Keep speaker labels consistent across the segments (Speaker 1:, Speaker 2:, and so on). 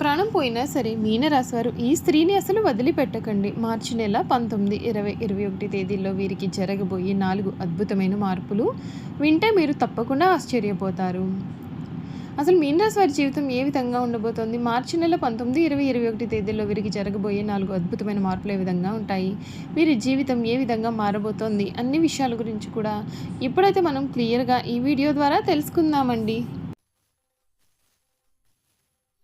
Speaker 1: ప్రాణం పోయినా సరే మీనరాశివారు ఈ స్త్రీని అసలు వదిలిపెట్టకండి. మార్చి నెల పంతొమ్మిది ఇరవై ఇరవై ఒకటి తేదీల్లో వీరికి జరగబోయే నాలుగు అద్భుతమైన మార్పులు వింటే మీరు తప్పకుండా ఆశ్చర్యపోతారు. అసలు మీనరాశి వారి జీవితం ఏ విధంగా ఉండబోతోంది? మార్చి నెల పంతొమ్మిది ఇరవై ఇరవై ఒకటి తేదీల్లో వీరికి జరగబోయే నాలుగు అద్భుతమైన మార్పులు ఏ విధంగా ఉంటాయి? వీరి జీవితం ఏ విధంగా మారబోతోంది? అన్ని విషయాల గురించి కూడా ఇప్పుడైతే మనం క్లియర్గా ఈ వీడియో ద్వారా తెలుసుకుందామండి.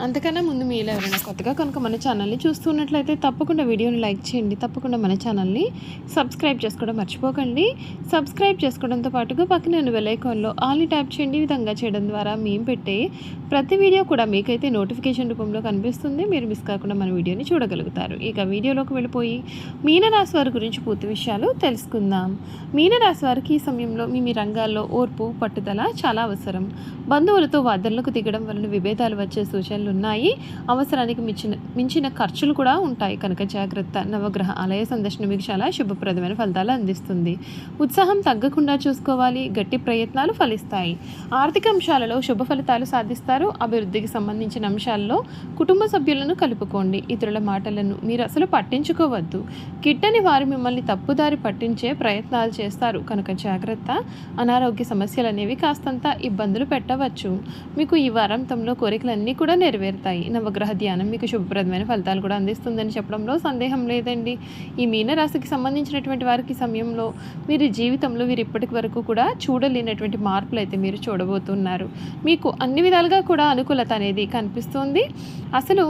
Speaker 1: అంతకన్నా ముందు మీలో ఎవరైనా కొత్తగా కనుక మన ఛానల్ని చూస్తున్నట్లయితే తప్పకుండా వీడియోని లైక్ చేయండి. తప్పకుండా మన ఛానల్ని సబ్స్క్రైబ్ చేసుకోవడం మర్చిపోకండి. సబ్స్క్రైబ్ చేసుకోవడంతో పాటుగా పక్కన ఉన్న ఆల్ని ట్యాప్ చేయండి. ఈ విధంగా చేయడం ద్వారా మేము పెట్టే ప్రతి వీడియో కూడా మీకైతే నోటిఫికేషన్ రూపంలో కనిపిస్తుంది. మీరు మిస్ కాకుండా మన వీడియోని చూడగలుగుతారు. ఇక వీడియోలోకి వెళ్ళిపోయి మీనరాశి వారి గురించి పూర్తి విషయాలు తెలుసుకుందాం. మీనరాశి వారికి ఈ సమయంలో మీ మీ రంగాల్లో ఓర్పు పట్టుదల చాలా అవసరం. బంధువులతో వాదనలకు దిగడం వలన విభేదాలు వచ్చే సూచనలు ఉన్నాయి అవసరానికి మించిన మించిన ఖర్చులు కూడా ఉంటాయి. కనుక జాగ్రత్త. నవగ్రహ ఆలయ సందర్శన మీకు చాలా శుభప్రదమైన ఫలితాలు అందిస్తుంది. ఉత్సాహం తగ్గకుండా చూసుకోవాలి. గట్టి ప్రయత్నాలు ఫలిస్తాయి. ఆర్థిక అంశాలలో శుభ ఫలితాలు సాధిస్తారు. అభివృద్ధికి సంబంధించిన అంశాల్లో కుటుంబ సభ్యులను కలుపుకోండి. ఇతరుల మాటలను మీరు అసలు పట్టించుకోవద్దు. కిట్టని వారు మిమ్మల్ని తప్పుదారి పట్టించే ప్రయత్నాలు చేస్తారు. కనుక జాగ్రత్త. అనారోగ్య సమస్యలు అనేవి కాస్తంత ఇబ్బందులు పెట్టవచ్చు. మీకు ఈ వారాంతంలో కోరికలన్నీ కూడా నెరవేరుతాయి. నవగ్రహ ధ్యానం మీకు శుభప్రదమైన ఫలితాలు కూడా అందిస్తుందని చెప్పడంలో సందేహం లేదండి. ఈ మీనరాశికి సంబంధించినటువంటి వారికి సమయంలో మీరు జీవితంలో మీరు ఇప్పటికి వరకు కూడా చూడలేనటువంటి మార్పులు అయితే మీరు చూడబోతున్నారు. మీకు అన్ని విధాలుగా కూడా అనుకూలత అనేది కనిపిస్తుంది. అసలు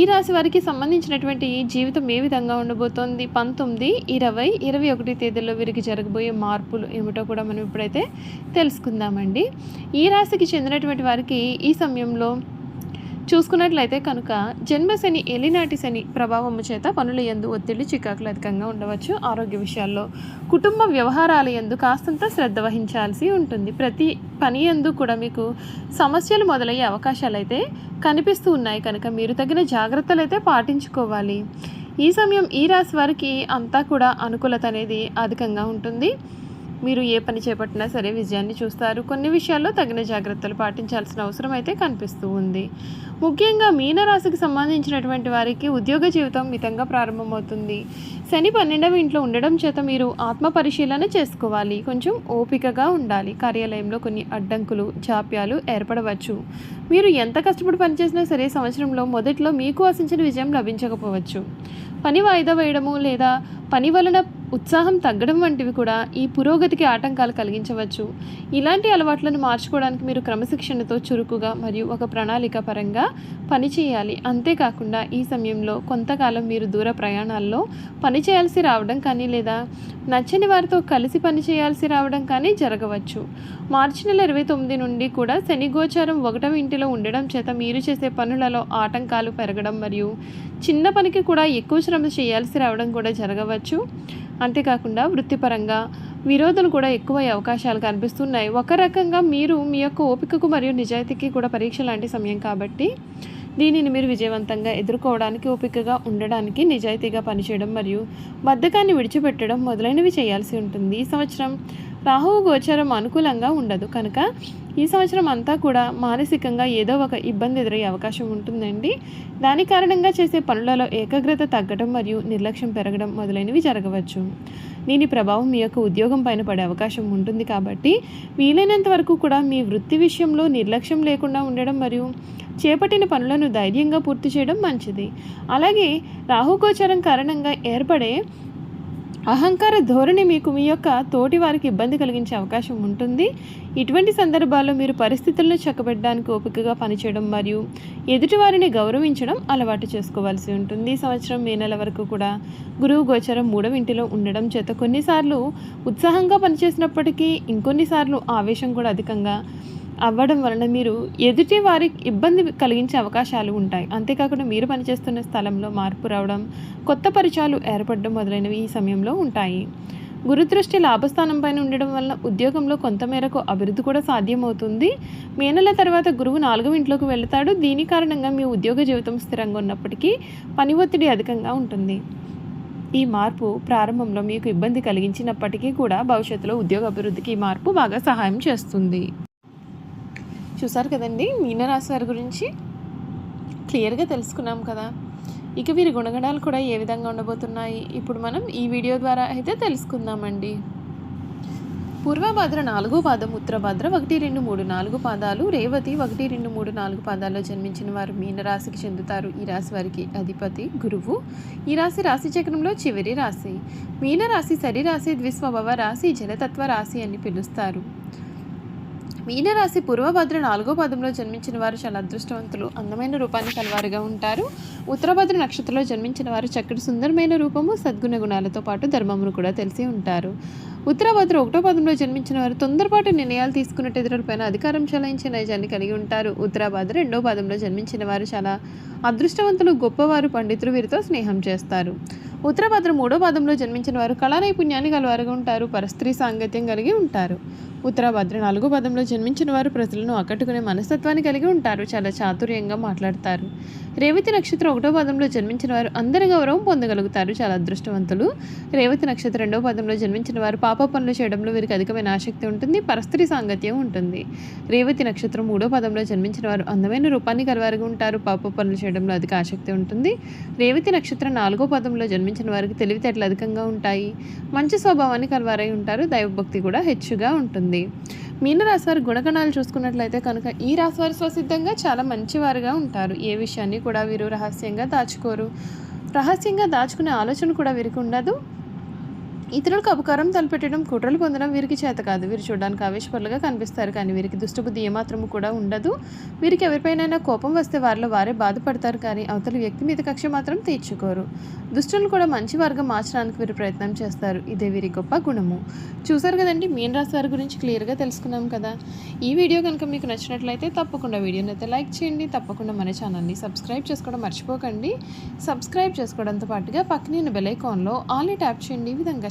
Speaker 1: ఈ రాశి వారికి సంబంధించినటువంటి జీవితం ఏ విధంగా ఉండబోతోంది? పంతొమ్మిది ఇరవై ఇరవై ఒకటి తేదీల్లో వీరికి జరగబోయే మార్పులు ఏమిటో కూడా మనం ఇప్పుడైతే తెలుసుకుందామండి. ఈ రాశికి చెందినటువంటి వారికి ఈ సమయంలో చూసుకున్నట్లయితే కనుక జన్మశని ఎలినాటి శని ప్రభావము చేత పనుల యందు ఒత్తిడి చికాకులు అధికంగా ఉండవచ్చు. ఆరోగ్య విషయాల్లో కుటుంబ వ్యవహారాల యందు కాస్తంత శ్రద్ధ వహించాల్సి ఉంటుంది. ప్రతి పని యందు కూడా మీకు సమస్యలు మొదలయ్యే అవకాశాలు అయితే కనిపిస్తూ ఉన్నాయి. కనుక మీరు తగిన జాగ్రత్తలు అయితే పాటించుకోవాలి. ఈ సమయం ఈ రాశి వారికి అంతా కూడా అనుకూలత అనేది అధికంగా ఉంటుంది. మీరు ఏ పని చేపట్టినా సరే విజయాన్ని చూస్తారు. కొన్ని విషయాల్లో తగిన జాగ్రత్తలు పాటించాల్సిన అవసరం అయితే కనిపిస్తూ ఉంది. ముఖ్యంగా మీనరాశికి సంబంధించినటువంటి వారికి ఉద్యోగ జీవితం మితంగా ప్రారంభమవుతుంది. శని పన్నెండవ ఇంట్లో ఉండడం చేత మీరు ఆత్మ పరిశీలన చేసుకోవాలి. కొంచెం ఓపికగా ఉండాలి. కార్యాలయంలో కొన్ని అడ్డంకులు జాప్యాలు ఏర్పడవచ్చు. మీరు ఎంత కష్టపడి పనిచేసినా సరే సంవత్సరంలో మొదట్లో మీకు ఆశించిన విజయం లభించకపోవచ్చు. పని వాయిదా వేయడము లేదా పని వలన ఉత్సాహం తగ్గడం వంటివి కూడా ఈ పురోగతికి ఆటంకాలు కలిగించవచ్చు. ఇలాంటి అలవాట్లను మార్చుకోవడానికి మీరు క్రమశిక్షణతో చురుకుగా మరియు ఒక ప్రణాళిక పరంగా పనిచేయాలి అంతేకాకుండా ఈ సమయంలో కొంతకాలం మీరు దూర ప్రయాణాల్లో పని చేయాల్సి రావడం కానీ లేదా నచ్చని వారితో కలిసి పని చేయాల్సి రావడం కానీ జరగవచ్చు. మార్చి నెల ఇరవై తొమ్మిది నుండి కూడా శని గోచారం ఒకటవ ఇంటిలో ఉండడం చేత మీరు చేసే పనులలో ఆటంకాలు పెరగడం మరియు చిన్న పనికి కూడా ఎక్కువ శ్రమ చేయాల్సి రావడం కూడా జరగవచ్చు. అంతేకాకుండా వృత్తిపరంగా విరోధులు కూడా ఎక్కువ అవకాశాలు కనిపిస్తున్నాయి. ఒక రకంగా మీరు మీ యొక్క ఓపికకు మరియు నిజాయితీకి కూడా పరీక్ష లాంటి సమయం కాబట్టి దీనిని మీరు విజయవంతంగా ఎదుర్కోవడానికి ఓపికగా ఉండడానికి నిజాయితీగా పనిచేయడం మరియు బద్ధకాన్ని విడిచిపెట్టడం మొదలైనవి చేయాల్సి ఉంటుంది. ఈ సంవత్సరం రాహువు గోచరం అనుకూలంగా ఉండదు. కనుక ఈ సంవత్సరం అంతా కూడా మానసికంగా ఏదో ఒక ఇబ్బంది ఎదురయ్యే అవకాశం ఉంటుందండి. దాని కారణంగా చేసే పనులలో ఏకాగ్రత తగ్గడం మరియు నిర్లక్ష్యం పెరగడం మొదలైనవి జరగవచ్చు. దీని ప్రభావం మీ యొక్క ఉద్యోగం పైన పడే అవకాశం ఉంటుంది కాబట్టి వీలైనంత వరకు కూడా మీ వృత్తి విషయంలో నిర్లక్ష్యం లేకుండా ఉండడం మరియు చేపట్టిన పనులను ధైర్యంగా పూర్తి చేయడం మంచిది. అలాగే రాహుగోచరం కారణంగా ఏర్పడే అహంకార ధోరణి మీకు మీ యొక్క తోటి వారికి ఇబ్బంది కలిగించే అవకాశం ఉంటుంది. ఇటువంటి సందర్భాల్లో మీరు పరిస్థితులను చక్కబెట్టడానికి ఓపికగా పనిచేయడం మరియు ఎదుటివారిని గౌరవించడం అలవాటు చేసుకోవాల్సి ఉంటుంది. ఈ సంవత్సరం మే నెల వరకు కూడా గురువు గోచరం మూడవ ఇంటిలో ఉండడం చేత కొన్నిసార్లు ఉత్సాహంగా పనిచేసినప్పటికీ ఇంకొన్నిసార్లు ఆవేశం కూడా అధికంగా అవ్వడం వలన మీరు ఎదుటి వారికి ఇబ్బంది కలిగించే అవకాశాలు ఉంటాయి. అంతేకాకుండా మీరు పనిచేస్తున్న స్థలంలో మార్పు రావడం కొత్త పరిచయాలు ఏర్పడడం మొదలైనవి ఈ సమయంలో ఉంటాయి. గురుదృష్టి లాభస్థానం పైన ఉండడం వలన ఉద్యోగంలో కొంతమేరకు అభివృద్ధి కూడా సాధ్యమవుతుంది. మే నెల తర్వాత గురువు నాలుగవ ఇంట్లోకి వెళతాడు. దీని కారణంగా మీ ఉద్యోగ జీవితం స్థిరంగా ఉన్నప్పటికీ పని ఒత్తిడి అధికంగా ఉంటుంది. ఈ మార్పు ప్రారంభంలో మీకు ఇబ్బంది కలిగించినప్పటికీ కూడా భవిష్యత్తులో ఉద్యోగ అభివృద్ధికి ఈ మార్పు బాగా సహాయం చేస్తుంది. చూసారు కదండి మీనరాశి వారి గురించి క్లియర్గా తెలుసుకున్నాం కదా. ఇక వీరి గుణగణాలు కూడా ఏ విధంగా ఉండబోతున్నాయి ఇప్పుడు మనం ఈ వీడియో ద్వారా అయితే తెలుసుకుందామండి. పూర్వభద్ర నాలుగో పాదం ఉత్తరభద్ర ఒకటి రెండు మూడు నాలుగు పాదాలు రేవతి ఒకటి రెండు మూడు నాలుగు పాదాల్లో జన్మించిన వారు మీనరాశికి చెందుతారు. ఈ రాశి వారికి అధిపతి గురువు. ఈ రాశి రాశి చక్రంలో చివరి రాశి. మీనరాశి సరి రాశి ద్విస్వభవ రాశి జలతత్వ రాశి అని పిలుస్తారు. మీనరాశి పూర్వభద్ర నాలుగో పదంలో జన్మించిన వారు చాలా అదృష్టవంతులు. అందమైన రూపాన్ని కలవారుగా ఉంటారు. ఉత్తరభద్ర నక్షత్రంలో జన్మించిన వారు చక్కటి సుందరమైన రూపము సద్గుణ గుణాలతో పాటు ధర్మమును కూడా తెలిసి ఉంటారు. ఉత్తరభద్ర ఒకటో పదంలో జన్మించిన వారు తొందరపాటు నిర్ణయాలు తీసుకున్నట్టు ఇతరులపైన అధికారం చెలాయించే నైజాన్ని కలిగి ఉంటారు. ఉత్తరాభద్ర రెండో పదంలో జన్మించిన వారు చాలా అదృష్టవంతులు గొప్పవారు పండితులు వీరితో స్నేహం చేస్తారు. ఉత్తరభద్ర మూడో పాదంలో జన్మించిన వారు కళా నైపుణ్యాన్ని గలవారుగా ఉంటారు పరస్త్రీ సాంగత్యం కలిగి ఉంటారు. ఉత్తరభద్ర నాలుగో పదంలో జన్మించిన వారు ప్రజలను ఆకట్టుకునే మనస్తత్వాన్ని కలిగి ఉంటారు చాలా చాతుర్యంగా మాట్లాడతారు. రేవతి నక్షత్రం ఒకటో పదంలో జన్మించిన వారు అందరి గౌరవం పొందగలుగుతారు చాలా అదృష్టవంతులు. రేవతి నక్షత్రం రెండో పదంలో జన్మించిన వారు పాప పనులు చేయడంలో వీరికి అధికమైన ఆసక్తి ఉంటుంది పరస్త్రీ సాంగత్యం ఉంటుంది. రేవతి నక్షత్రం మూడో పదంలో జన్మించిన వారు అందమైన రూపాన్ని కలవారుగా ఉంటారు పాప పనులు చేయడంలో అధిక ఆసక్తి ఉంటుంది. రేవతి నక్షత్రం నాలుగో పదంలో జన్మించిన వారికి తెలివితేటలు అధికంగా ఉంటాయి. మంచి స్వభావాన్ని కలవారై ఉంటారు. దైవభక్తి కూడా హెచ్చుగా ఉంటుంది. మీనరాశి వారి గుణగణాలు చూసుకున్నట్లయితే కనుక ఈ రాశి వారు స్వసిద్ధంగా చాలా మంచివారుగా ఉంటారు. ఏ విషయాన్ని కూడా వీరు రహస్యంగా దాచుకోరు. రహస్యంగా దాచుకునే ఆలోచన కూడా వీరికి ఉండదు. ఇతరులకు అపకారం తలపెట్టడం కుట్రలు పొందడం వీరికి చేత కాదు. వీరు చూడడానికి ఆవేశపరులుగా కనిపిస్తారు కానీ వీరికి దుష్టబుద్ధి ఏమాత్రము కూడా ఉండదు. వీరికి ఎవరిపైనైనా కోపం వస్తే వారిలో వారే బాధపడతారు కానీ అవతలి వ్యక్తి మీద కక్ష మాత్రం తీర్చుకోరు. దుష్టులను కూడా మంచి వర్గం మార్చడానికి వీరు ప్రయత్నం చేస్తారు. ఇదే వీరి గొప్ప గుణము. చూసారు కదండి మీన్ రాశి వారి గురించి క్లియర్గా తెలుసుకున్నాం కదా. ఈ వీడియో కనుక మీకు నచ్చినట్లయితే తప్పకుండా వీడియోని అయితే లైక్ చేయండి. తప్పకుండా మన ఛానల్ని సబ్స్క్రైబ్ చేసుకోవడం మర్చిపోకండి. సబ్స్క్రైబ్ చేసుకోవడంతో పాటుగా పక్కనే బెల్ ఐకాన్లో ఆల్ని ట్యాప్ చేయండి. ఈ విధంగా